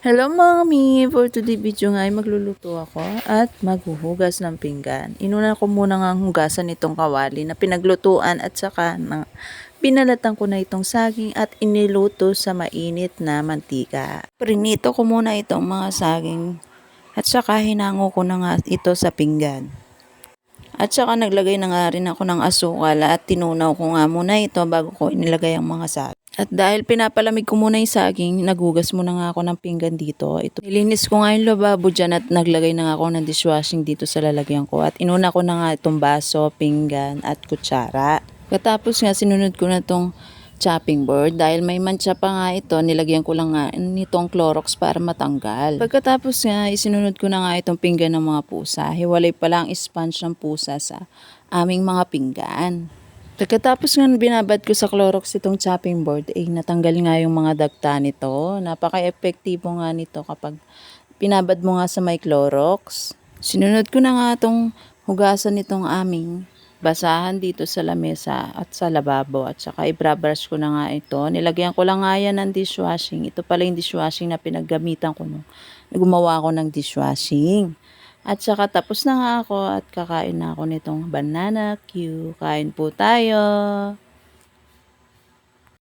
Hello mommy! For today video nga ay magluluto ako at maghuhugas ng pinggan. Inuna ko muna nga hugasan itong kawali na pinaglutuan at saka na binalatan ko na itong saging at iniluto sa mainit na mantika. Prinito ko muna itong mga saging at saka hinango ko na nga ito sa pinggan. At saka naglagay na nga rin ako ng asukal at tinunaw ko nga muna ito bago ko inilagay ang mga saging. At dahil pinapalamig ko muna yung saging, naghugas muna nga ako ng pinggan dito. Ito, nilinis ko nga yung lababo dyan at naglagay na nga ako ng dishwashing dito sa lalagyan ko. At inuna ko na nga itong baso, pinggan at kutsara. Katapos nga sinunod ko na itong chopping board dahil may mancha pa nga ito, nilagyan ko lang nga nitong Clorox para matanggal. Pagkatapos nga, isinunod ko na nga itong pinggan ng mga pusa. Hiwalay pala ang sponge ng pusa sa aming mga pinggan. Pagkatapos nga binabad ko sa Clorox itong chopping board, eh natanggal nga yung mga dagta nito. Napaka-epektibo nga nito kapag pinabad mo nga sa may Clorox. Sinunod ko na nga itong hugasan nitong aming basahan dito sa lamesa at sa lababo at saka i-brush ko na nga ito. Nilagyan ko lang nga yan ng dishwashing. Ito pala yung dishwashing na pinaggamitan ko nung gumawa ko ng dishwashing. At saka tapos na nga ako at kakain na ako nitong banana Q. Kain po tayo.